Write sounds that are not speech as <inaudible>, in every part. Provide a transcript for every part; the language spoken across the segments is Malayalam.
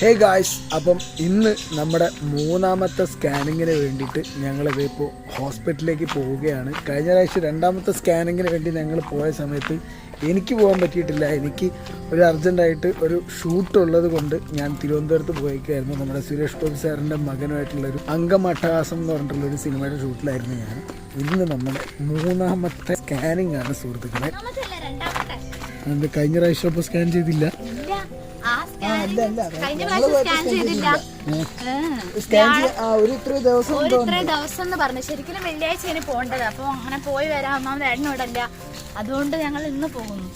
ഹേ ഗായ്സ് അപ്പം ഇന്ന് നമ്മുടെ മൂന്നാമത്തെ സ്കാനിങ്ങിന് വേണ്ടിയിട്ട് ഞങ്ങളിത് ഇപ്പോൾ ഹോസ്പിറ്റലിലേക്ക് പോവുകയാണ്. കഴിഞ്ഞ പ്രാവശ്യം രണ്ടാമത്തെ സ്കാനിങ്ങിന് വേണ്ടി ഞങ്ങൾ പോയ സമയത്ത് എനിക്ക് പോകാൻ പറ്റിയിട്ടില്ല. എനിക്ക് ഒരു അർജന്റായിട്ട് ഒരു ഷൂട്ട് ഉള്ളത് കൊണ്ട് ഞാൻ തിരുവനന്തപുരത്ത് പോയിക്കായിരുന്നു. നമ്മുടെ സുരേഷ് ഗോപി സാറിന്റെ മകനുമായിട്ടുള്ളൊരു അംഗമട്ടഹാസം എന്ന് പറഞ്ഞിട്ടുള്ള ഒരു സിനിമയുടെ ഷൂട്ടിലായിരുന്നു ഞാൻ. ഇന്ന് നമ്മുടെ മൂന്നാമത്തെ സ്കാനിങ് ആണ് സുഹൃത്തുക്കളെ കഴിഞ്ഞ പ്രാവശ്യം അപ്പോൾ സ്കാൻ ചെയ്തില്ല. കഴിഞ്ഞ പ്രാവശ്യം സ്കാൻ ചെയ്തില്ല. ഒരു ഇത്ര ദിവസം എന്ന് പറഞ്ഞു. ശരിക്കും വെള്ളിയാഴ്ച ഇനി പോകേണ്ടത്. അപ്പൊ അങ്ങനെ പോയി വരാം. ഒന്നാമത് ഏട്ടനോടല്ല അതുകൊണ്ട് ഞങ്ങൾ ഇന്ന് പോകുന്നു.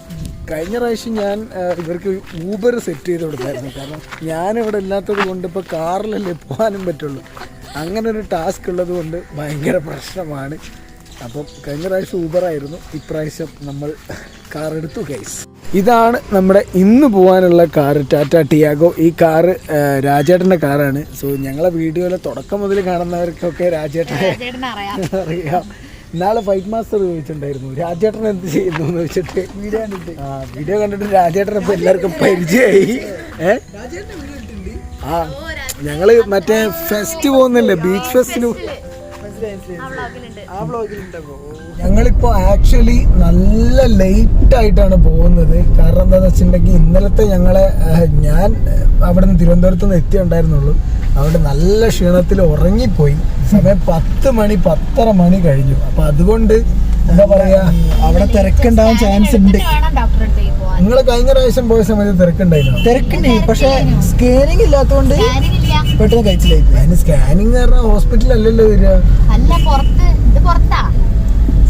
കഴിഞ്ഞ പ്രാവശ്യം ഞാൻ ഇവർക്ക് ഊബർ സെറ്റ് ചെയ്ത് കൊടുത്തായിരുന്നു. കാരണം ഞാൻ ഇവിടെ ഇല്ലാത്തത് കൊണ്ട് ഇപ്പോൾ കാറിലല്ലേ പോകാനും പറ്റുള്ളൂ. അങ്ങനെ ഒരു ടാസ്ക് ഉള്ളത് കൊണ്ട് ഭയങ്കര പ്രശ്നമാണ്. അപ്പം കഴിഞ്ഞ പ്രാവശ്യം ഊബറായിരുന്നു ഇപ്രാവശ്യം നമ്മൾ കാർ എടുത്തു ഗൈസ് ഇതാണ് നമ്മുടെ ഇന്ന് പോകാനുള്ള കാർ ടാറ്റ ടിയാഗോ ഈ കാറ് രാജേട്ടന്റെ കാറാണ് സോ ഞങ്ങളെ വീഡിയോയിലെ തുടക്കം മുതൽ കാണുന്നവർക്കൊക്കെ രാജേട്ടനെ അറിയാം. ഇന്നാളെ നാളെ ഫൈറ്റ് മാസ്റ്റർ ചോദിച്ചിട്ടുണ്ടായിരുന്നു രാജേട്ടൻ എന്ത് ചെയ്യുന്നു എന്ന് വെച്ചിട്ട്? വീഡിയോ കണ്ടിട്ട്. ആ വീഡിയോ കണ്ടിട്ട് രാജേട്ടൻ ഇപ്പം എല്ലാവർക്കും പരിചയമായി. ഏ? ആ ഞങ്ങൾ മറ്റേ ഫെസ്റ്റ് പോകുന്നില്ലേ? ബീച്ച് ഫെസ്റ്റിന് ഞങ്ങളിപ്പോ ആക്ച്വലി നല്ല ലേറ്റ് ആയിട്ടാണ് പോകുന്നത്. കാരണം എന്താണെന്ന് വെച്ചിട്ടുണ്ടെങ്കിൽ ഇന്നലത്തെ ഞങ്ങളെ ഞാൻ അവിടെ നിന്ന് തിരുവനന്തപുരത്ത് നിന്ന് എത്തിയുണ്ടായിരുന്നുള്ളൂ അവിടെ നല്ല ക്ഷീണത്തിൽ ഉറങ്ങിപ്പോയി. സമയം പത്ത് മണി പത്തര മണി കഴിഞ്ഞു. അപ്പൊ അതുകൊണ്ട് എന്താ പറയാ അവിടെ തിരക്കുണ്ടാവാൻ ചാൻസ് ഉണ്ട്. നിങ്ങൾ കഴിഞ്ഞ പ്രാവശ്യം പോയ സമയത്ത് തിരക്കുണ്ടായിരുന്നു? തിരക്കുണ്ട് പക്ഷെ സ്കാനിങ് ഇല്ലാത്തതുകൊണ്ട് സ്കാനിങ് ഇല്ല. പെട്ടെന്ന് കഴിച്ചില്ലായി അതിന് സ്കാനിങ് പറഞ്ഞാൽ ഹോസ്പിറ്റലല്ലല്ലോ വരിക.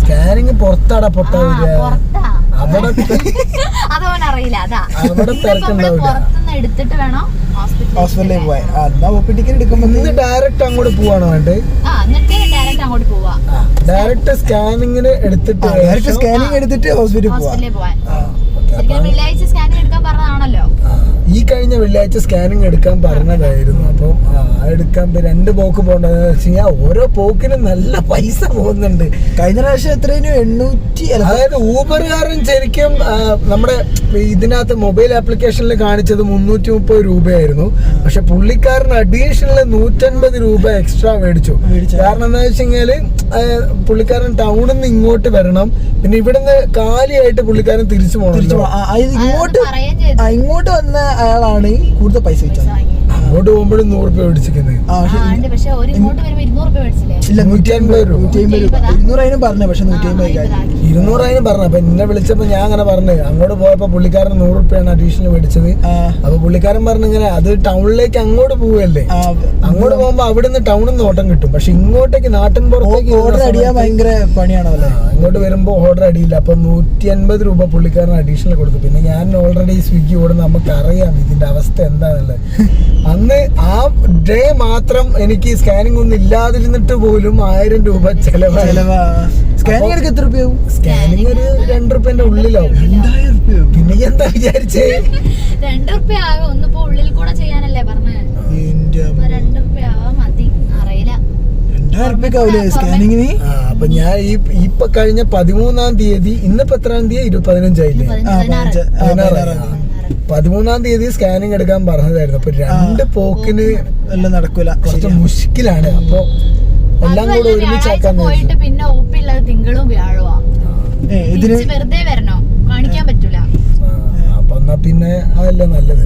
സ്കാനിങ് പുറത്താടാ പൊട്ടാ വരിക. <laughs> അതാ പുറത്തുനിന്ന് എടുത്തിട്ട് വേണം ഹോസ്പിറ്റലിൽ പോയി? എന്നാ ടിക്കറ്റ് ഡയറക്റ്റ് അങ്ങോട്ട് പോവാണോ വേണ്ടത്? ഡയറക്റ്റ് അങ്ങോട്ട് പോവാ. ഡയറക്റ്റ് സ്കാനിങ്ങിന് എടുത്തിട്ട് ഡയറക്റ്റ് സ്കാനിങ് എടുത്തിട്ട് ഹോസ്പിറ്റലിൽ പോവാ. സ്കാനിങ് എടുക്കാൻ കഴിഞ്ഞ വെള്ളിയാഴ്ച സ്കാനിങ് എടുക്കാൻ പറഞ്ഞതായിരുന്നു. അപ്പം ആ, എടുക്കാൻ രണ്ട് പോക്ക് പോകേണ്ടതെന്ന് വെച്ച് കഴിഞ്ഞാൽ ഓരോ പോക്കിനും നല്ല പൈസ പോകുന്നുണ്ട്. കഴിഞ്ഞ പ്രാവശ്യം എത്രയും എണ്ണൂറ്റി അതായത് ഊബറുകാരൻ ശരിക്കും നമ്മുടെ ഇതിനകത്ത് മൊബൈൽ ആപ്ലിക്കേഷനിൽ കാണിച്ചത് മുന്നൂറ്റി മുപ്പത് രൂപയായിരുന്നു. പക്ഷെ പുള്ളിക്കാരൻ അഡീഷണൽ നൂറ്റൻപത് രൂപ എക്സ്ട്രാ മേടിച്ചു. മേടിച്ചു. കാരണം എന്താ വെച്ച് കഴിഞ്ഞാൽ പുള്ളിക്കാരൻ ടൗണിൽ നിന്ന് ഇങ്ങോട്ട് വരണം. പിന്നെ ഇവിടുന്ന് കാലിയായിട്ട് പുള്ളിക്കാരൻ തിരിച്ചു പോകണം ഇങ്ങോട്ട് ഇങ്ങോട്ട് വന്ന അയാളാണ് കൂടുതൽ പൈസ വെച്ചത്. അങ്ങോട്ട് പോകുമ്പോഴും നൂറ് രൂപ മേടിച്ചിരിക്കുന്നത് പക്ഷെ ഇല്ല നൂറ്റി അൻപത് രൂപ. നൂറ്റി അമ്പത് രൂപ. പറഞ്ഞു നൂറ്റി അമ്പത്. ഇരുന്നൂറായിരം പറഞ്ഞു. അപ്പൊ എന്നെ വിളിച്ചപ്പോ ഞാൻ അങ്ങനെ പറഞ്ഞു. അങ്ങോട്ട് പോയപ്പോ പുള്ളിക്കാരൻ നൂറ് രൂപയാണ് അഡീഷണൽ മേടിച്ചത്. അപ്പൊ പുള്ളിക്കാരൻ പറഞ്ഞു ഇങ്ങനെ അത് ടൗണിലേക്ക് അങ്ങോട്ട് പോവല്ലേ അങ്ങോട്ട് പോകുമ്പോ അവിടുന്ന് ടൗണിൽ നിന്ന് ഓട്ടം കിട്ടും. പക്ഷെ ഇങ്ങോട്ടേക്ക് നാട്ടിൻ പുറത്തേക്ക് ഓർഡർ അടിയാൻ ഭയങ്കര പണിയാണല്ലോ അങ്ങോട്ട് വരുമ്പോ ഓർഡർ അടിയില്ല. അപ്പൊ നൂറ്റി അൻപത് രൂപ പുള്ളിക്കാരൻ അഡീഷണൽ കൊടുത്തു. പിന്നെ ഞാൻ ഓൾറെഡി സ്വിഗ്ഗി ഓടുന്ന നമുക്ക് അറിയാം ഇതിന്റെ അവസ്ഥ എന്താണുള്ളത് <laughs> അന്ന് ആ ഡേ മാത്രം എനിക്ക് സ്കാനിങ് ഒന്നും ഇല്ലാതിരുന്നിട്ട് പോലും ആയിരം രൂപ ചെലവായി. ചെലവാ. സ്കാനിങ് എടുക്ക എത്ര രൂപയാവും? സ്കാനിങ് ഒരു രണ്ട് റുപ്യന്റെ ഉള്ളിലാവും. പിന്നെ എന്താ വിചാരിച്ചേ? രണ്ട് റുപ്യ ആകും ഒന്നിപ്പോ ഉള്ളിൽ കൂടെ ചെയ്യാനല്ലേ പറഞ്ഞത് എന്റെ ഇപ്പൊ രണ്ട് റുപ്യ ആവാ മതി. അറിയില്ല. രണ്ടായിരം റുപ്യൊക്കെ ആവില്ലേ സ്കാനിങ്ങിന് അപ്പൊ ഞാൻ ഈ ഇപ്പൊ കഴിഞ്ഞ പതിമൂന്നാം തീയതി ഇന്നിപ്പോ എത്രാം തീയതി? പതിനഞ്ചായില്ലേ പതിനാറ്. പതിമൂന്നാം തീയതി സ്കാനിങ് എടുക്കാൻ പറഞ്ഞതായിരുന്നു. അപ്പൊ രണ്ട് പോക്കിന് എല്ലാം നടക്കൂല. കുറച്ച് മുഷ്കിലാണ്. അപ്പൊ എല്ലാം കൂടെ ഒരുമിച്ച് ഒരുമിച്ചാക്കാൻ പോയിട്ട് പിന്നെ തിങ്കളും വ്യാഴവാ ഇതിന് വെറുതെ വരണോ? കാണിക്കാൻ പറ്റൂല. അപ്പൊ എന്നാ പിന്നെ അതല്ലേ നല്ലത്.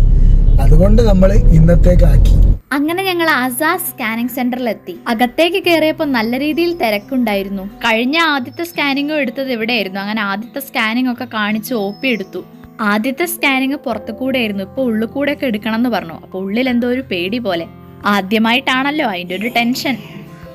അതുകൊണ്ട് നമ്മൾ ഇന്നത്തേക്കാക്കി. അങ്ങനെ ഞങ്ങൾ ആസാദ് സ്കാനിങ് സെന്ററിലെത്തി അകത്തേക്ക് കയറിയപ്പോൾ നല്ല രീതിയിൽ തിരക്കുണ്ടായിരുന്നു. കഴിഞ്ഞ ആദ്യത്തെ സ്കാനിങ്ങും എടുത്തത് ഇവിടെയായിരുന്നു. അങ്ങനെ ആദ്യത്തെ സ്കാനിങ് ഒക്കെ കാണിച്ച് ഒ പി എടുത്തു ആദ്യത്തെ സ്കാനിങ് പുറത്തു കൂടെ ആയിരുന്നു ഇപ്പൊ ഉള്ളിൽ കൂടെ ഒക്കെ എടുക്കണം എന്ന് പറഞ്ഞു. അപ്പൊ ഉള്ളിൽ എന്തോ ഒരു പേടി പോലെ. ആദ്യമായിട്ടാണല്ലോ അതിന്റെ ഒരു ടെൻഷൻ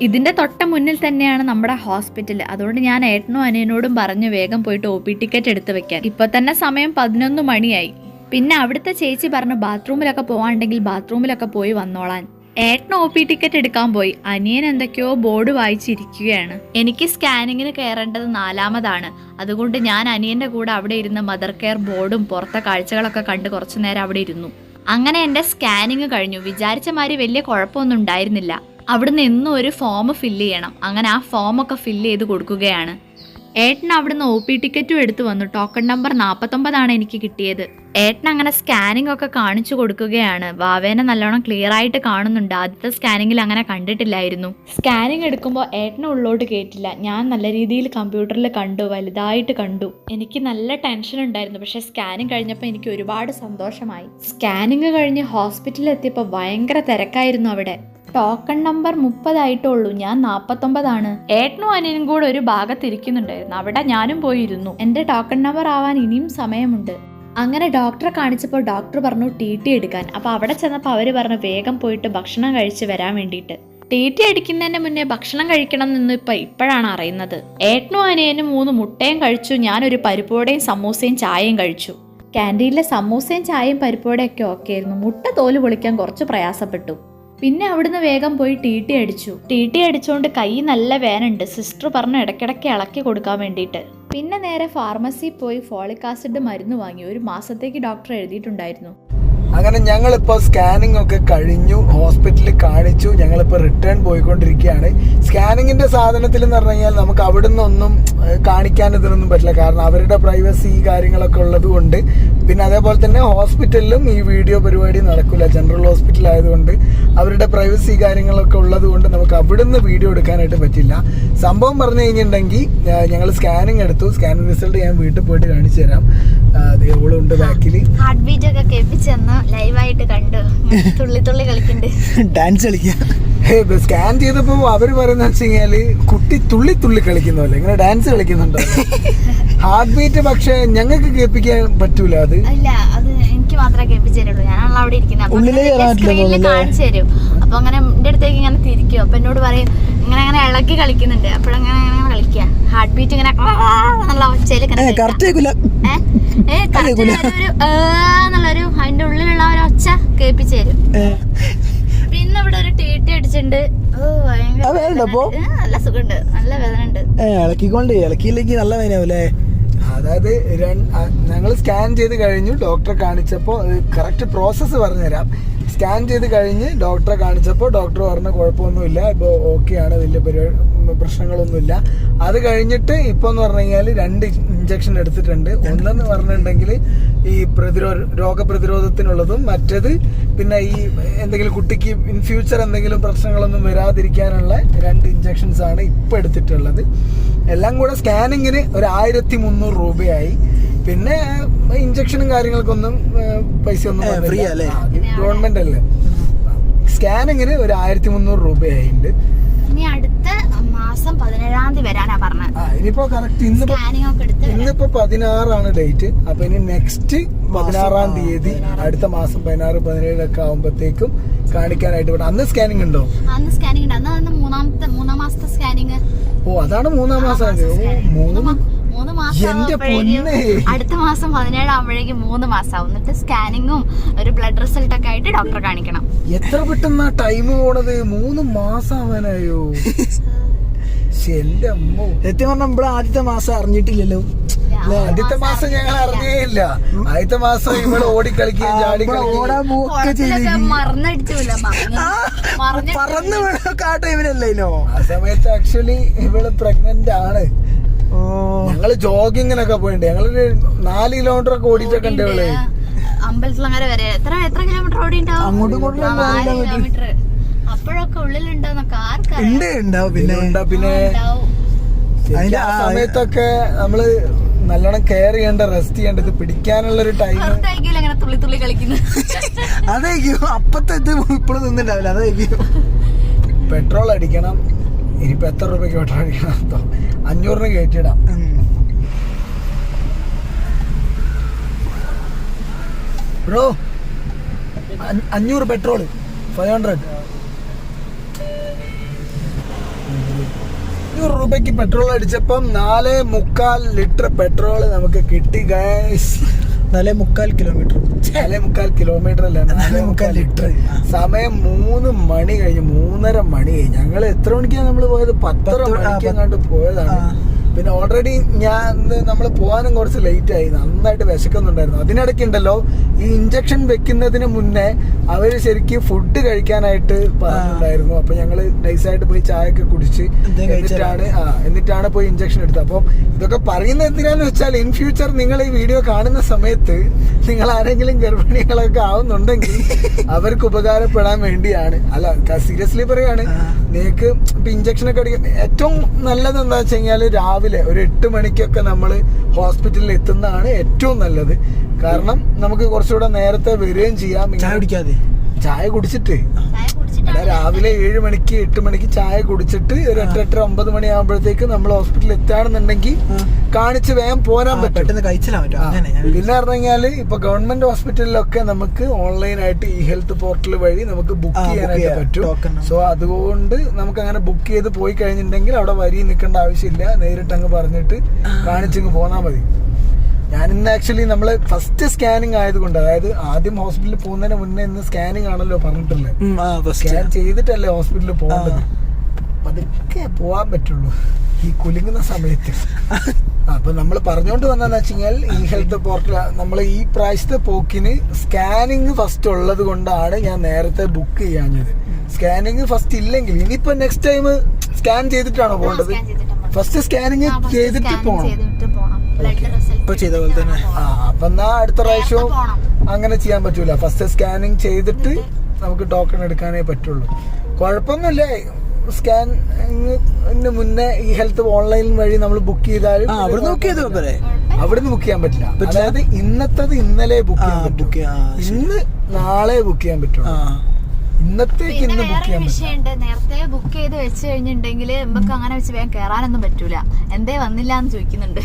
ഇതിന്റെ തൊട്ട മുന്നിൽ തന്നെയാണ് നമ്മുടെ ഹോസ്പിറ്റൽ അതുകൊണ്ട് ഞാൻ ഏട്ടനും അനിയനോടും പറഞ്ഞു വേഗം പോയിട്ട് ഒ പി ടിക്കറ്റ് എടുത്ത് വെക്കാൻ. ഇപ്പൊ തന്നെ സമയം പതിനൊന്ന് മണിയായി. പിന്നെ അവിടുത്തെ ചേച്ചി പറഞ്ഞു ബാത്റൂമിലൊക്കെ പോവാണ്ടെങ്കിൽ ബാത്റൂമിലൊക്കെ പോയി വന്നോളാൻ. ഏട്ടൻ ഒ പി ടിക്കറ്റ് എടുക്കാൻ പോയി. അനിയൻ എന്തൊക്കെയോ ബോർഡ് വായിച്ചിരിക്കുകയാണ്. എനിക്ക് സ്കാനിങ്ങിന് കയറേണ്ടത് നാലാമതാണ്. അതുകൊണ്ട് ഞാൻ അനിയന്റെ കൂടെ അവിടെ ഇരുന്ന് മദർ കെയർ ബോർഡും പുറത്തെ കാഴ്ചകളൊക്കെ കണ്ട് കുറച്ചു നേരം അവിടെ ഇരുന്നു. അങ്ങനെ എന്റെ സ്കാനിങ് കഴിഞ്ഞു. വിചാരിച്ച മാതിരി വലിയ കുഴപ്പമൊന്നും ഉണ്ടായിരുന്നില്ല. അവിടുന്ന് എന്നും ഒരു ഫോം ഫില്ല് ചെയ്യണം. അങ്ങനെ ആ ഫോമൊക്കെ ഫില്ല് ചെയ്ത് കൊടുക്കുകയാണ്. ഏട്ടൻ അവിടുന്ന് ഒ പി ടിക്കറ്റും എടുത്തു വന്നു. ടോക്കൺ നമ്പർ നാൽപ്പത്തൊമ്പതാണ് എനിക്ക് കിട്ടിയത്. ഏട്ടൻ അങ്ങനെ സ്കാനിംഗ് ഒക്കെ കാണിച്ചു കൊടുക്കുകയാണ്. വാവേനെ നല്ലോണം ക്ലിയർ ആയിട്ട് കാണുന്നുണ്ട്. ആദ്യത്തെ സ്കാനിങ്ങിൽ അങ്ങനെ കണ്ടിട്ടില്ലായിരുന്നു. സ്കാനിങ് എടുക്കുമ്പോൾ ഏട്ടനെ ഉള്ളോട്ട് കേട്ടില്ല. ഞാൻ നല്ല രീതിയിൽ കമ്പ്യൂട്ടറിൽ കണ്ടു വലുതായിട്ട് കണ്ടു. എനിക്ക് നല്ല ടെൻഷൻ ഉണ്ടായിരുന്നു. പക്ഷെ സ്കാനിങ് കഴിഞ്ഞപ്പോൾ എനിക്ക് ഒരുപാട് സന്തോഷമായി. സ്കാനിങ് കഴിഞ്ഞ് ഹോസ്പിറ്റലിൽ എത്തിയപ്പോൾ ഭയങ്കര തിരക്കായിരുന്നു അവിടെ. ടോക്കൺ നമ്പർ മുപ്പതായിട്ടുള്ളൂ. ഞാൻ നാൽപ്പത്തൊമ്പതാണ് ഏട്ടനും അനിയനും കൂടെ ഒരു ഭാഗത്തിരിക്കുന്നുണ്ടായിരുന്നു. അവിടെ ഞാനും പോയിരുന്നു. എന്റെ ടോക്കൺ നമ്പർ ആവാൻ ഇനിയും സമയമുണ്ട്. അങ്ങനെ ഡോക്ടറെ കാണിച്ചപ്പോൾ ഡോക്ടർ പറഞ്ഞു ടി ടി എടുക്കാൻ. അപ്പോൾ അവിടെ ചെന്നപ്പോൾ അവർ പറഞ്ഞു വേഗം പോയിട്ട് ഭക്ഷണം കഴിച്ച് വരാൻ വേണ്ടിയിട്ട്. ടി ടി അടിക്കുന്നതിന് മുന്നേ ഭക്ഷണം കഴിക്കണം എന്ന് ഇപ്പം ഇപ്പോഴാണ് അറിയുന്നത്. ഏട്ടനും അനിയനും മൂന്ന് മുട്ടയും കഴിച്ചു. ഞാനൊരു പരിപ്പോടെയും സമൂസയും ചായയും കഴിച്ചു. ക്യാന്റീനിലെ സമൂസയും ചായയും പരിപ്പോടെയൊക്കെ ഓക്കെ ആയിരുന്നു മുട്ട തോൽ പൊളിക്കാൻ കുറച്ച് പ്രയാസപ്പെട്ടു. പിന്നെ അവിടുന്ന് വേഗം പോയി ടി ടി അടിച്ചു. ടി ടി അടിച്ചുകൊണ്ട് കൈ നല്ല വേനുണ്ട്. സിസ്റ്റർ പറഞ്ഞു ഇടയ്ക്കിടയ്ക്ക് ഇളക്കി കൊടുക്കാൻ വേണ്ടിയിട്ട്. പിന്നെ നേരെ ഫാർമസിയിൽ പോയി ഫോളിക് ആസിഡ് മരുന്ന് വാങ്ങി. ഒരു മാസത്തേക്ക് ഡോക്ടർ എഴുതിയിട്ടുണ്ടായിരുന്നു. അങ്ങനെ ഞങ്ങളിപ്പോൾ സ്കാനിങ് ഒക്കെ കഴിഞ്ഞു ഹോസ്പിറ്റലിൽ കാണിച്ചു ഞങ്ങളിപ്പോൾ റിട്ടേൺ പോയിക്കൊണ്ടിരിക്കുകയാണ്. സ്കാനിങ്ങിന്റെ സാധനത്തിൽ എന്ന് പറഞ്ഞു കഴിഞ്ഞാൽ നമുക്ക് അവിടുന്ന് ഒന്നും ഏഹ്, കാണിക്കാൻ ഇതിനൊന്നും പറ്റില്ല. കാരണം അവരുടെ പ്രൈവസി കാര്യങ്ങളൊക്കെ ഉള്ളത് കൊണ്ട്. പിന്നെ അതേപോലെ തന്നെ ഹോസ്പിറ്റലിലും ഈ വീഡിയോ പരിപാടി നടക്കില്ല ജനറൽ ഹോസ്പിറ്റൽ ആയതുകൊണ്ട് അവരുടെ പ്രൈവസി കാര്യങ്ങളൊക്കെ ഉള്ളത് കൊണ്ട് നമുക്ക് അവിടുന്ന് വീഡിയോ എടുക്കാനായിട്ട് പറ്റില്ല. സംഭവം പറഞ്ഞു കഴിഞ്ഞിട്ടുണ്ടെങ്കിൽ ഞങ്ങൾ സ്കാനിങ് എടുത്തു. സ്കാനിങ് റിസൾട്ട് ഞാൻ വീട്ടിൽ പോയിട്ട് കാണിച്ചു തരാം. ഉണ്ട് ബാക്കിൽ ഹാർട്ട് ബീറ്റ് ഒക്കെ കേൾപ്പിച്ചെന്ന് ലൈവായിട്ട് കണ്ടു. തുള്ളി തുള്ളി കളിക്കുന്നുണ്ട് ഡാൻസ് കളിക്കാം. സ്കാൻ ചെയ്തപ്പോ അവർ പറയുന്ന കുട്ടി തുള്ളി തുള്ളി കളിക്കുന്നല്ലേ ഇങ്ങനെ ഡാൻസ് കളിക്കുന്നുണ്ടോ. ഹാർട്ട് ബീറ്റ് പക്ഷെ ഞങ്ങൾക്ക് കേൾപ്പിക്കാൻ പറ്റൂല അത്. എനിക്ക് മാത്രമേ കേൾപ്പിച്ചു തരുള്ളൂ ഞാനാണല്ലോ അവിടെ ഇരിക്കുന്നത്? കാണിച്ചു തരും അപ്പൊ അങ്ങനെ എന്റെ അടുത്തേക്ക് ഇങ്ങനെ തിരിക്കും. അപ്പൊ എന്നോട് പറയും ഇങ്ങനെ അങ്ങനെ ഇളക്കി കളിക്കുന്നുണ്ട്. അപ്പോഴങ്ങനെ അങ്ങനെ കളിക്കുക ഹാർട്ട് ബീറ്റ് ഇങ്ങനെ എന്നുള്ള ഒച്ചയിൽ എന്നുള്ളൊരു അതിന്റെ ഉള്ളിലുള്ള ഒരു ഒച്ച കേൾപ്പിച്ചു തരും. പിന്നെ ഇവിടെ ഒരു ടീട്ടി അടിച്ചിട്ടുണ്ട്. നല്ല സുഖമുണ്ട്. നല്ല വേദന ഉണ്ട് ഇളക്കിക്കൊണ്ട് ഇളക്കിയില്ലെങ്കിൽ നല്ല വേനാവൂലേ അതായത് ഞങ്ങൾ സ്കാൻ ചെയ്ത് കഴിഞ്ഞു. ഡോക്ടറെ കാണിച്ചപ്പോൾ കറക്റ്റ് പ്രോസസ്സ് പറഞ്ഞുതരാം. സ്കാൻ ചെയ്ത് കഴിഞ്ഞ് ഡോക്ടറെ കാണിച്ചപ്പോൾ ഡോക്ടർ പറഞ്ഞ കുഴപ്പമൊന്നുമില്ല. ഇപ്പോൾ ആണ് വലിയ പരിപാടി പ്രശ്നങ്ങളൊന്നുമില്ല. അത് കഴിഞ്ഞിട്ട് ഇപ്പോൾ എന്ന് പറഞ്ഞു കഴിഞ്ഞാൽ രണ്ട് ഇഞ്ചക്ഷൻ എടുത്തിട്ടുണ്ട്. ഒന്നെന്ന് പറഞ്ഞിട്ടുണ്ടെങ്കിൽ ഈ പ്രതിരോധ രോഗപ്രതിരോധത്തിനുള്ളതും മറ്റേത് പിന്നെ ഈ എന്തെങ്കിലും കുട്ടിക്ക് ഇൻ ഫ്യൂച്ചർ എന്തെങ്കിലും പ്രശ്നങ്ങളൊന്നും വരാതിരിക്കാനുള്ള രണ്ട് ഇഞ്ചക്ഷൻസ് ആണ് ഇപ്പോൾ എടുത്തിട്ടുള്ളത്. എല്ലാം കൂടെ സ്കാനിങ്ങിന് ഒരു ആയിരത്തി മുന്നൂറ് രൂപയായി. പിന്നെ ഇഞ്ചക്ഷനും കാര്യങ്ങൾക്കൊന്നും ഒന്നും പൈസ ഒന്നും ഫ്രീ അല്ലേ? ഗവൺമെന്റ് അല്ലേ? സ്കാനിങ്ങിന് ഒരു ആയിരത്തി മുന്നൂറ് രൂപയായിട്ടുണ്ട് ഇനി അടുത്ത മാസം പതിനേഴാം തീയതി വരാനാ പറഞ്ഞത്. ആ ഇനിയിപ്പോ കറക്റ്റ് ഇന്ന് സ്കാനിങ് ഒക്കെ എടുത്ത് ഇന്നിപ്പോ പതിനാറാണ് ഡേറ്റ് അപ്പൊ ഇനി നെക്സ്റ്റ് പതിനാറാം തീയതി അടുത്ത മാസം പതിനാറ് പതിനേഴൊക്കെ ആവുമ്പത്തേക്കും കാണിക്കാനായിട്ട് ഇവിടെ അന്ന് സ്കാനിങ് ഉണ്ടോ? അന്ന് സ്കാനിങ് ഉണ്ട്. അന്ന് മൂന്നാമത്തെ മൂന്നാം മാസത്തെ സ്കാനിങ് ഓ അതാണ് മൂന്നാം മാസം. മൂന്ന് മൂന്ന് മാസം. അടുത്ത മാസം പതിനേഴാകുമ്പോഴേക്കും മൂന്ന് മാസം എന്നിട്ട് സ്കാനിങ്ങും ഒരു ബ്ലഡ് റിസൾട്ട് ഒക്കെ ആയിട്ട് ഡോക്ടറെ കാണിക്കണം. എത്ര പെട്ടെന്ന് ടൈം പോണത്? മൂന്ന് മാസം ആവാനായോ? സത്യം പറഞ്ഞ നമ്മൾ ആദ്യത്തെ മാസം അറിഞ്ഞിട്ടില്ലല്ലോ. അല്ലേ, ആദ്യത്തെ മാസം ഞങ്ങൾ അറിഞ്ഞേയില്ല. ആദ്യത്തെ മാസം ഇവിടെ ഓടിക്കളിക്കുകയും ചാടി ഓടാൻ പറന്ന് വീണൊക്കെ ആ ടൈമിലല്ലേനോ ആ സമയത്ത് ആക്ച്വലി ഇവൾ പ്രഗ്നന്റ് ആണ്. ഞങ്ങൾ ജോഗിങ്ങിനൊക്കെ പോയിണ്ട്. ഞങ്ങളൊരു നാല് കിലോമീറ്റർ ഒക്കെ ഓടിയിട്ടൊക്കെ ഉണ്ട് ഇവൾ. അമ്പലത്തിലങ്ങര വരെ. എത്ര എത്ര കിലോമീറ്റർ ഓടി അങ്ങോട്ടും കിലോമീറ്റർ. അപ്പോഴൊക്കെ പിന്നെ പിന്നെ പിന്നെ അതിന്റെ ആ സമയത്തൊക്കെ നമ്മൾ നല്ലോണം കെയർ ചെയ്യേണ്ട റെസ്റ്റ് ചെയ്യേണ്ടത് പിടിക്കാനുള്ള ഒരു ടൈം അതായിരിക്കും. അപ്പത്തെ ഇത് ഇപ്പോഴും നിന്നിട്ടാവില്ല അതായിരിക്കും. <laughs> പെട്രോൾ അടിക്കണം. ഇനിയിപ്പോ എത്ര രൂപയ്ക്ക് പെട്രോൾ അടിക്കണം? അഞ്ഞൂറിന് കയറ്റിയിടാം. ബ്രോ അഞ്ഞൂറ് പെട്രോൾ ഫൈവ് ഹൺഡ്രഡ് അഞ്ഞൂറ് രൂപയ്ക്ക് പെട്രോൾ അടിച്ചപ്പം നാല് മുക്കാൽ ലിറ്റർ പെട്രോൾ നമുക്ക് കിട്ടി ഗൈസ് നാലേ മുക്കാൽ കിലോമീറ്റർ നാലേ മുക്കാൽ കിലോമീറ്റർ അല്ല? നാലേ മുക്കാൽ ലിറ്റർ സമയം മൂന്ന് മണി കഴിഞ്ഞ് മൂന്നര മണി കഴിഞ്ഞ്. ഞങ്ങൾ എത്ര മണിക്കാണ് നമ്മൾ പോയത്? പത്തര മണിക്കാണ്ട് ആ, മണിക്ക് എങ്ങാണ്ട് പോയതാണ്. പിന്നെ ഓൾറെഡി ഞാൻ നമ്മൾ പോകാനും കുറച്ച് ലേറ്റ് ആയി. നന്നായിട്ട് വിശക്കുന്നുണ്ടായിരുന്നു. അതിനിടയ്ക്ക് ഉണ്ടല്ലോ ഈ ഇഞ്ചക്ഷൻ വെക്കുന്നതിന് മുന്നേ അവർ ശരിക്കും ഫുഡ് കഴിക്കാനായിട്ട് പറഞ്ഞിട്ടുണ്ടായിരുന്നു. അപ്പൊ ഞങ്ങൾ നൈസായിട്ട് പോയി ചായ ഒക്കെ കുടിച്ച് എന്നിട്ടാണ് ആ എന്നിട്ടാണ് പോയി ഇഞ്ചക്ഷൻ എടുത്തത്. അപ്പം ഇതൊക്കെ പറയുന്നത് എന്തിനാന്ന് വെച്ചാൽ ഇൻ ഫ്യൂച്ചർ നിങ്ങൾ ഈ വീഡിയോ കാണുന്ന സമയത്ത് നിങ്ങൾ ആരെങ്കിലും ഗർഭിണികളൊക്കെ ആവുന്നുണ്ടെങ്കിൽ <laughs> അവർക്ക് ഉപകാരപ്പെടാൻ വേണ്ടിയാണ്. അല്ല സീരിയസ്ലി പറയാണ്. നിങ്ങൾക്ക് ഇപ്പം ഇഞ്ചക്ഷൻ ഒക്കെ അടിക്കാൻ ഏറ്റവും നല്ലത് എന്താ വെച്ച് കഴിഞ്ഞാൽ രാവിലെ ഒരു എട്ട് മണിക്കൊക്കെ നമ്മൾ ഹോസ്പിറ്റലിൽ എത്തുന്നതാണ് ഏറ്റവും നല്ലത്. കാരണം നമുക്ക് കുറച്ചുകൂടെ നേരത്തെ വരികയും ചെയ്യാം. ചായ കുടിക്കാതെ. ചായ കുടിച്ചിട്ട് രാവിലെ ഏഴ് മണിക്ക് എട്ട് മണിക്ക് ചായ കുടിച്ചിട്ട് ഒരു എട്ട് എട്ടര ഒമ്പത് മണിയാകുമ്പോഴത്തേക്ക് നമ്മൾ ഹോസ്പിറ്റലിൽ എത്തുകയാണെന്നുണ്ടെങ്കിൽ കാണിച്ച് വേഗം പോരാൻ പറ്റും. പിന്നെ പറഞ്ഞാൽ ഇപ്പൊ ഗവൺമെന്റ് ഹോസ്പിറ്റലിലൊക്കെ നമുക്ക് ഓൺലൈനായിട്ട് ഈ ഹെൽത്ത് പോർട്ടൽ വഴി നമുക്ക് ബുക്ക് ചെയ്യാനായിട്ട് പറ്റും. സോ അതുകൊണ്ട് നമുക്ക് അങ്ങനെ ബുക്ക് ചെയ്ത് പോയി കഴിഞ്ഞിട്ടുണ്ടെങ്കിൽ അവിടെ വരി നിൽക്കേണ്ട ആവശ്യമില്ല. നേരിട്ട് അങ്ങ് പറഞ്ഞിട്ട് കാണിച്ചങ്ങ് പോന്നാ മതി. ഞാൻ ഇന്ന് ആക്ച്വലി നമ്മൾ ഫസ്റ്റ് സ്കാനിങ് ആയതുകൊണ്ട് അതായത് ആദ്യം ഹോസ്പിറ്റലിൽ പോകുന്നതിന് മുന്നേ ഇന്ന് സ്കാനിങ് ആണല്ലോ പറഞ്ഞിട്ടുള്ളത് ആ ഫസ്റ്റ് സ്കാൻ ചെയ്തിട്ടല്ലേ ഹോസ്പിറ്റലിൽ പോകേണ്ടത്? പതുക്കെ പോവാൻ പറ്റുള്ളൂ. ഈ കുലുങ്ങുന്ന സമയത്ത്. അപ്പൊ നമ്മൾ പറഞ്ഞോണ്ട് വന്നതെന്ന് വെച്ച് കഴിഞ്ഞാൽ ഈ ഹെൽത്ത് പോർട്ടൽ നമ്മൾ ഈ പ്രാവശ്യത്തെ പോക്കിന് സ്കാനിങ് ഫസ്റ്റ് ഉള്ളത് കൊണ്ടാണ് ഞാൻ നേരത്തെ ബുക്ക് ചെയ്യാഞ്ഞത്. സ്കാനിങ് ഫസ്റ്റ് ഇല്ലെങ്കിൽ ഇനിയിപ്പോ നെക്സ്റ്റ് ടൈം സ്കാൻ ചെയ്തിട്ടാണോ പോകേണ്ടത്. ഫസ്റ്റ് സ്കാനിങ് ചെയ്തിട്ട് പോകണം. ഇപ്പൊ ചെയ്ത പോലെ തന്നെ. ആ അപ്പൊ എന്നാ അടുത്ത പ്രാവശ്യവും അങ്ങനെ ചെയ്യാൻ പറ്റൂല. ഫസ്റ്റ് സ്കാനിങ് ചെയ്തിട്ട് നമുക്ക് ടോക്കൺ എടുക്കാനേ പറ്റുള്ളൂ. കുഴപ്പമൊന്നുമില്ല. സ്കാനിന് മുന്നേ ഈ ഹെൽത്ത് ഓൺലൈൻ വഴി നമ്മൾ ബുക്ക് ചെയ്താലും അവിടുന്ന് അവിടെ നോക്കി ചെയ്ത് പോരെ അവിടുന്ന് ബുക്ക് ചെയ്യാൻ പറ്റില്ല? അതായത് ഇന്നത്തത് ഇന്നലെ ബുക്ക് ചെയ്യാൻ പറ്റും ബുക്ക് ഇന്ന് നാളെ ബുക്ക് ചെയ്യാൻ ആ. പറ്റുള്ളൂ ഇന്നത്തേക്ക് ഇന്ന് ബുക്ക് ചെയ്യാൻ വിഷയമുണ്ട്. നേരത്തെ ബുക്ക് ചെയ്ത് വെച്ച് കഴിഞ്ഞിട്ടുണ്ടെങ്കിൽ നമുക്ക് അങ്ങനെ വെച്ച് വേഗം കേറാനൊന്നും പറ്റൂല. എന്തേ വന്നില്ല എന്ന് ചോദിക്കുന്നുണ്ട്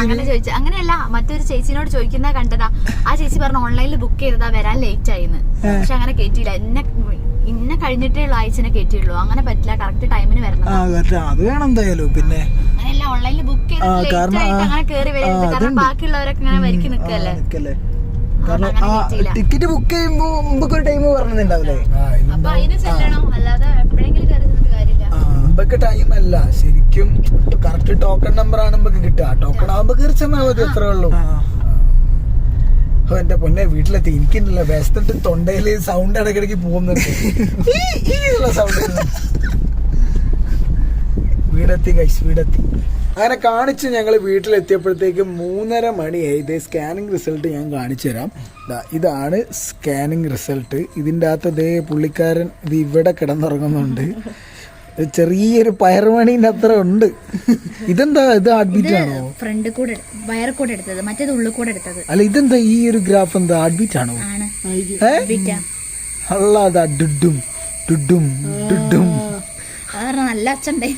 അങ്ങനെ ചോദിച്ചു. അങ്ങനെയല്ല മറ്റൊരു ചേച്ചിനോട് ചോദിക്കുന്ന കണ്ടതാ. ആ ചേച്ചി പറഞ്ഞു ഓൺലൈനിൽ ബുക്ക് ചെയ്തതാ വരാൻ ലേറ്റ് ആയിന്ന്. പക്ഷെ അങ്ങനെ കേറ്റിയില്ല എന്നെ ഇന്നെ കഴിഞ്ഞിട്ടേ ഉള്ള ആഴ്ചനെ കേറ്റിയുള്ളൂ അങ്ങനെ പറ്റില്ല കറക്റ്റ് ടൈമിന് വരണം. അത് വേണം എന്തായാലും പിന്നെ. ഓൺലൈനിൽ ബുക്ക് ചെയ്ത് അങ്ങനെ കേറി വരുന്നത് കാരണം ബാക്കിയുള്ളവരൊക്കെ ഇങ്ങനെ വരിക്ക് നിൽക്കല്ലേ നിക്കല്ലേ. കാരണം ആ ടിക്കറ്റ് ബുക്ക് ചെയ്യുമ്പോ മുമ്പൊക്കെ ഒരു ടൈം പറഞ്ഞിട്ടുണ്ടാവില്ലേ? അപ്പൊ അതിന് ചെല്ലണം. അല്ലാതെ എപ്പോഴെങ്കിലും കയറി നിന്നിട്ട് കാര്യമില്ല. മുമ്പൊക്കെ ടൈം അല്ല. ശരിക്കും കറക്റ്റ് ടോക്കൺ നമ്പർ ആണ് നമുക്ക് കിട്ടുക. ടോക്കൺ ആകുമ്പോ കയറി ചെന്നാൽ മതി അത്രേ ഉള്ളൂ. ആ. എന്റെ പൊന്നെ വീട്ടിലെത്തി. എനിക്കുണ്ടല്ലോ വിശന്നിട്ട് തൊണ്ടയിൽ സൗണ്ട് ഇടയ്ക്കിടയ്ക്ക് പോകുന്നുണ്ട് ഈ, ഈ എന്നുള്ള സൗണ്ട് <laughs> വീടെത്തി കൈസ് വീടെത്തി. അങ്ങനെ കാണിച്ച് ഞങ്ങൾ വീട്ടിലെത്തിയപ്പോഴത്തേക്ക് മൂന്നര മണിയായി. ഇതേ സ്കാനിങ് റിസൾട്ട് ഞാൻ കാണിച്ചു തരാം ഇതാണ് സ്കാനിങ് റിസൾട്ട് ഇതിന്റെ അകത്ത് ഇതേ പുള്ളിക്കാരൻ ഇത് ഇവിടെ കിടന്നുറങ്ങുന്നുണ്ട്. ചെറിയൊരു പയറുമണീന്റെ അത്ര ഉണ്ട്. ഇതെന്താ ഇത് അഡ്മിറ്റ് ആണോ? ഫ്രണ്ട് കൂടെ വയർ കൂടെ എടുത്തത്. മറ്റേത് ഉള്ളിൽ കൂടെ എടുത്തത്. അല്ല ഇതെന്താ ഈ ഒരു ഗ്രാഫ് എന്താ? അഡ്മിറ്റ് ആണോ? അല്ലാതെ ഡുഡും ഡുഡും ഡുഡും നല്ല അച്ഛണ്ടേ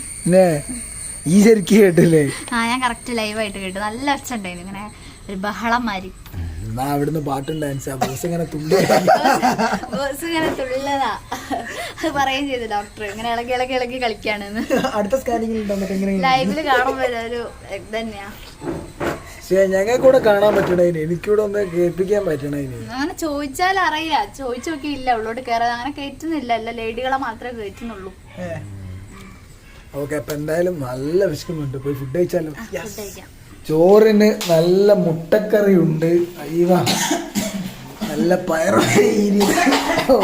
ഈ ശരിക്ക് കേട്ടില്ലേ? ആ ഞാൻ കറക്റ്റ് ലൈവായിട്ട് കേട്ടു. നല്ല അച്ഛണ്ടായിരുന്നു ഇങ്ങനെ ഒരു ബഹളം മാതിരി എന്നാ അവിടുന്ന് പാട്ടും ഡാൻസ് ആ? ബോസ് ഇങ്ങനെ <laughs> തുള്ളി. ബോസ് ഇങ്ങനെ തുള്ളതാ. അത് പറയുകയും ചെയ്തു ഡോക്ടർ ഇങ്ങനെ ഇളകി ഇളകി ഇളകി കളിക്കാണെന്ന് അടുത്ത സ്കാനിങ്ങിൽ ലൈവിൽ കാണുമ്പോൾ ഒരു തന്നെയാ. പക്ഷേ കൂടെ കാണാൻ പറ്റണതിന് എനിക്കൂടെ ഒന്ന് കേൾപ്പിക്കാൻ പറ്റണതിന് അങ്ങനെ ചോദിച്ചാൽ അറിയില്ല ചോദിച്ചു നോക്കിയില്ല ഉള്ളോട്ട് കയറാതെ അങ്ങനെ കയറ്റുന്നില്ല അല്ല ലേഡികളെ മാത്രമേ കയറ്റുന്നുള്ളൂ ഓക്കെ അപ്പൊ എന്തായാലും നല്ല വിശക്കുന്നുണ്ട്. പോയി ഫുഡ് കഴിച്ചാലോ? ചോറിന് നല്ല മുട്ടക്കറി ഉണ്ട് അയ്യവ നല്ല പയറുപേരി ഓ.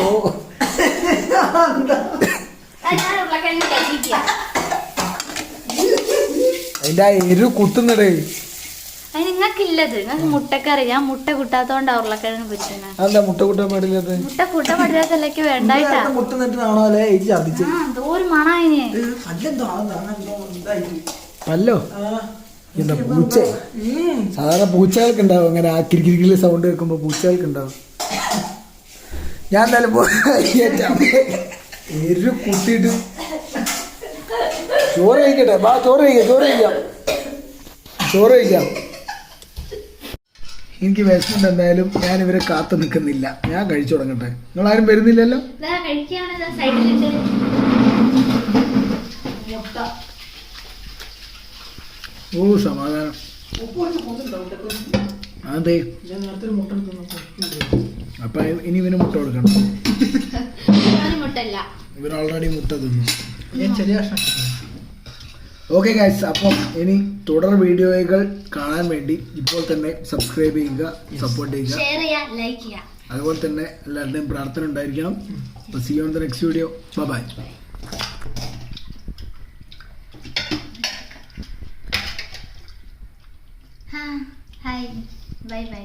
അതിന്റെ ആ എരു കുത്തുന്നടേ. നിങ്ങൾക്കില്ലത് നിങ്ങൾക്ക് മുട്ടക്കറി ഞാൻ മുട്ട കൂട്ടാത്തോണ്ടാ ഉരുളക്കിഴങ്ങ് പറ്റുന്നത് അതെന്താ മുട്ട കൂട്ടാൻ പാടില്ലാത്ത മുട്ട കൂട്ടാൻ പാടില്ലാത്തല്ലേക്ക് വേണ്ടായിട്ടാ. മുട്ടുന്നിട്ടാണോ അല്ലേ? ഇത് ഛർദിച്ച്. ആ എന്തോ ഒരു മണായിന്. പല്ലോ എന്താ പൂച്ച? സാധാരണ പൂച്ചകൾക്ക് ഉണ്ടാവും അങ്ങനെ ആ കിരിക്കിരിക്കിലെ സൗണ്ട് കേൾക്കുമ്പോ പൂച്ചകൾക്ക് ഉണ്ടാവും ഞാൻ എന്തായാലും ഒരു എരു കുത്തിയിട്ട്. ചോറ് കഴിക്കട്ടെ. വാ ചോറ് കഴിക്കാം ചോറ് കഴിക്കാം. ചോറ് കഴിക്കാം. എനിക്ക് വിഷമം എന്തായാലും ഞാൻ ഇവരെ കാത്തു നിൽക്കുന്നില്ല. ഞാൻ കഴിച്ചു തുടങ്ങട്ടെ. നിങ്ങൾ ആരും വരുന്നില്ലല്ലോ ഓ സമാധാനം. അതെ അപ്പൊ ഇനി ഇവന് മുട്ട കൊടുക്കണം. മുട്ടല്ല ഇവൻ ഓൾറെഡി മുട്ട തിന്നു. ഞാൻ ചെറിയ ഓക്കെ ഗൈസ് അപ്പം ഇനി തുടർ വീഡിയോകൾ കാണാൻ വേണ്ടി ഇപ്പോൾ തന്നെ സബ്സ്ക്രൈബ് ചെയ്യുക സപ്പോർട്ട് ചെയ്യുക. അതുപോലെ തന്നെ എല്ലാവരുടെയും പ്രാർത്ഥന ഉണ്ടായിരിക്കണം. അപ്പോൾ see on the next video bye hi bye bye